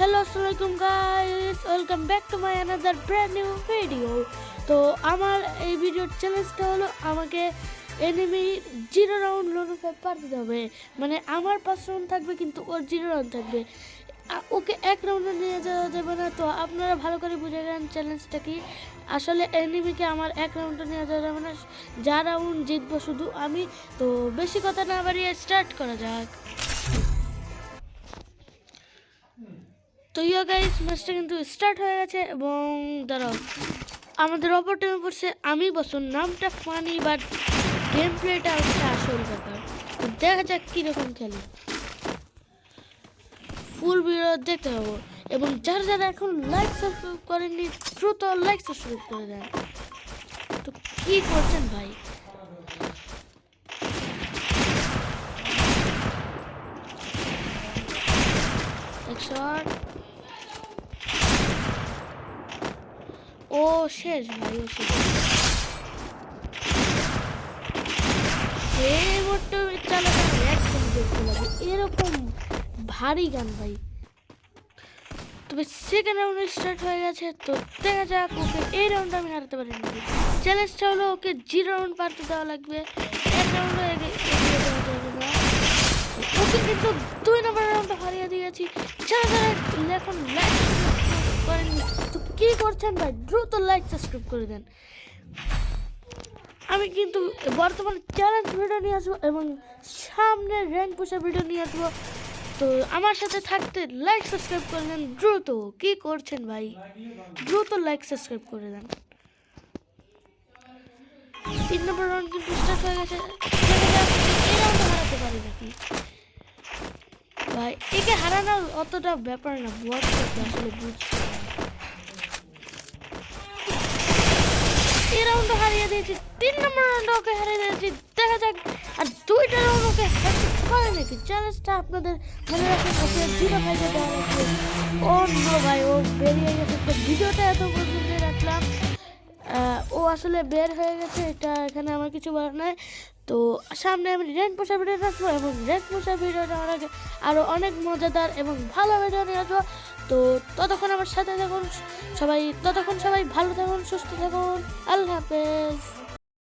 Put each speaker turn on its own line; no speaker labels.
Hello আসসালামাইকুম guys welcome back to my another brand new video তো আমার এই ভিডিওর চ্যালেঞ্জটা হলো আমাকে এনিমি জিরো রাউন্ড লোনোফে পার দিতে হবে। মানে আমার পাঁচ রাউন্ড থাকবে, কিন্তু ওর জিরো রাউন্ড থাকবে। ওকে এক রাউন্ডে নিয়ে যাওয়া যাবে না। তো আপনারা ভালো করে বুঝে গেলেন চ্যালেঞ্জটা কি। আসলে এনিমিকে আমার এক রাউন্ডে নিয়ে যাওয়া যাবে না। যা রাউন্ড জিতবো শুধু আমি। তো বেশি কথা না বাড়িয়ে স্টার্ট করা যাক। তো ইয়া গাইস ম্যাচটা কিন্তু স্টার্ট হয়ে গেছে এবং দাঁড়াও, আমাদের অপর টিমে পড়ছে আমি, বসুন, নামটা ফানি বাট গেম প্লেটা হচ্ছে আসল ব্যাপার। তো দেখা যাক কীরকম খেলে। ফুল ভিডিও দেখতে পাবো। এবং যারা যারা এখন লাইক সাবস্ক্রাইব করেননি, দ্রুত লাইক সাবস্ক্রাইব করে দেন। তো কী করছেন ভাই? এক ও, শেষ, ভাই, ও এরকম ভারী গান, ভাই। তবে সেকেন্ড রাউন্ড স্টার্ট হয়ে গেছে, তো দেখা যাক ওকে এই রাউন্ড আমি হারাতে পারি নাকি। চ্যালেঞ্জটা হলো ওকে জিরো রাউন্ড পারতে দেওয়া লাগবে। এক রাউন্ডে না। ওকে কিন্তু দুই নম্বর রাউন্ডে হারিয়ে দিয়েছি। যারা যারা এখন লাইক করেননি, তো কী করছেন ভাই? দ্রুত লাইক সাবস্ক্রাইব করে দেন। আমি কিন্তু বর্তমানে চ্যালেঞ্জ ভিডিও নিয়ে আসব এবং সামনে র্যাঙ্ক পোষা ভিডিও নিয়ে আসব। তো আমার সাথে থাকতে লাইক সাবস্ক্রাইব করে দেন। দ্রুত কী করছেন ভাই? দ্রুত লাইক সাবস্ক্রাইব করে দেন। তিন নম্বর রাউন্ড কিন্তু স্টার্ট হয়ে গেছে। হারাতে পারি নাকি? ভাই, একে হারানোর অতটা ব্যাপার না। বট আসলে বুঝছি দিয়েছি, তিন নম্বর রাউন্ড ওকে হারিয়ে দিয়েছি দেখা যাক। আর দুইটা রাউন্ড ওকে হারিয়ে করে নাকি? চ্যালেঞ্জটা আপনাদের মনে রাখেন, ওকে জিরো ফাইভে দেওয়া লাগবে অন্য ভাই, ও বেরিয়ে গেছে। তো ভিডিওটা এত পর্যন্ত রাখলাম। ও আসলে বের হয়ে গেছে, এটা এখানে আমার কিছু বলার নাই। তো সামনে আমি রেন পোষা ভিডিও রাখব এবং রেন পোষা ভিডিও নেওয়ার আগে আরও অনেক মজাদার এবং ভালো ভিডিও নিয়ে আসব। তো ততক্ষণ আমার সাথে থাকুন, সবাই ততক্ষণ সবাই ভালো থাকুন, সুস্থ থাকুন, আল্লাহ হাফেজ।